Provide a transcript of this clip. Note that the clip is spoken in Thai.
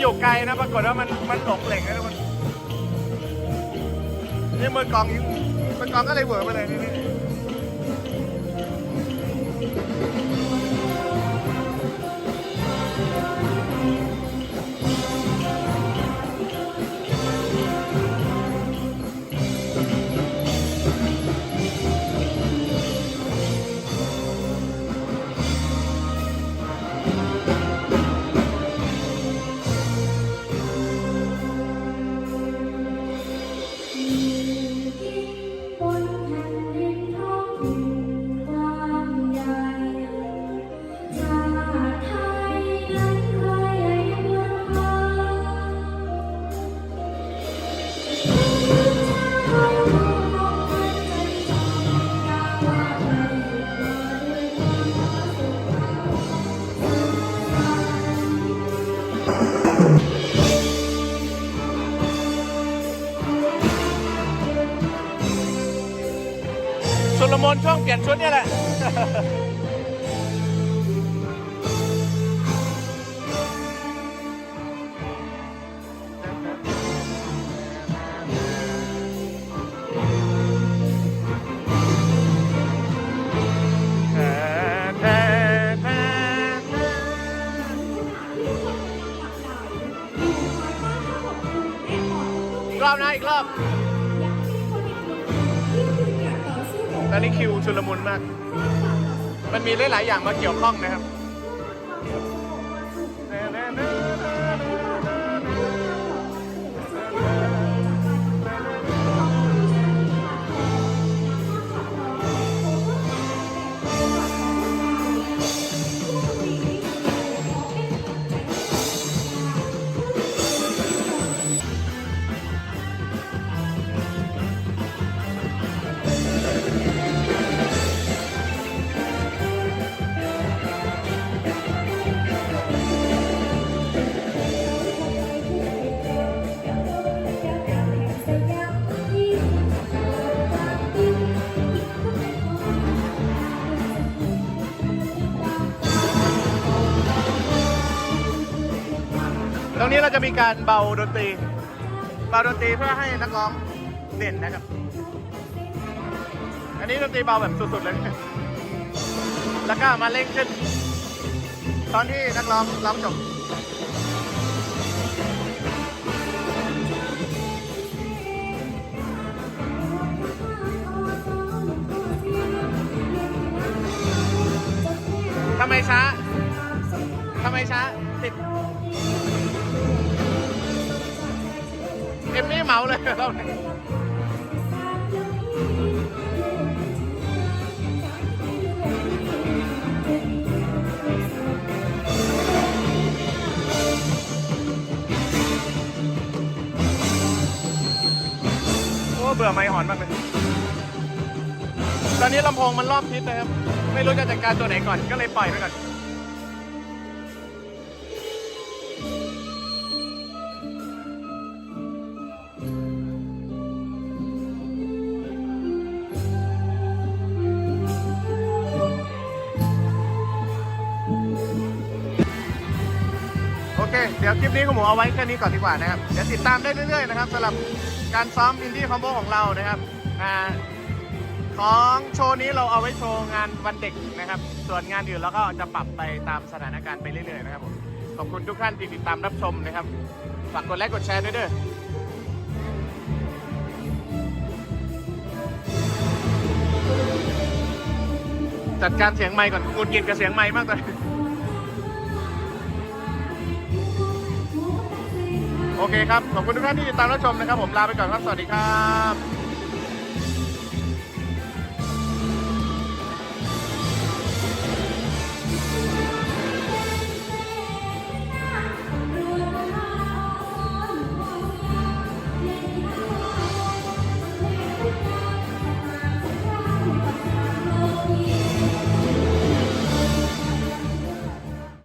อยู่ไกลนะ ปรากฏว่ามันมันหลงเหล่งนะทุกคนนี่มือกองยิงมือกองก็เลยเหวอไปเลยนี่ ลมนช่วงเปลี่ยนชุดเนี่ยแหละอีกรอบนะอีกรอบ ตอนนี้คิวชุลมุนมาก มันมีหลายๆอย่างมาเกี่ยวข้องนะครับ ตรงนี้เราจะมีการเบาดนตรีเบาดนตรีเพื่อให้นักร้องเด่นนะครับ อันนี้ดนตรีเบาแบบสุดๆเลย แล้วก็มาเร่งขึ้น ตอนที่นักร้องร้องจบทำไมช้าทำไมช้าติด อ็มมี่เมาเลยเราเนี่ยโอ้เบื่อไม้หอนมากเลยตอนนี้ลำโพงมันรอบทิศนะครับ ไม่รู้จะจัดการตัวไหนก่อนก็เลยปล่อยไปก่อน เคเดี๋ยวคลิปนี้คุณหมูเอาไว้แค่นี้ก่อนดีกว่านะครับ เดี๋ยวติดตามได้เรื่อยๆนะครับสำหรับการซ้อมอินดี้คอมโบของเรานะครับอ่าของโชว์นี้เราเอาไว้โชว์งานวันเด็กนะครับ ส่วนงานอื่นเราก็จะปรับไปตามสถานการณ์ไปเรื่อยๆนะครับผม ขอบคุณทุกท่านที่ติดตามรับชมนะครับ ฝากกดไลค์กดแชร์ด้วยเด้อจัดการเสียงไมค์ก่อนกุนกินกับเสียงไมค์มากเลย เคครับ ขอบคุณทุกท่านที่ติดตามรับชมนะครับ ผมลาไปก่อนครับ สวัสดีครับ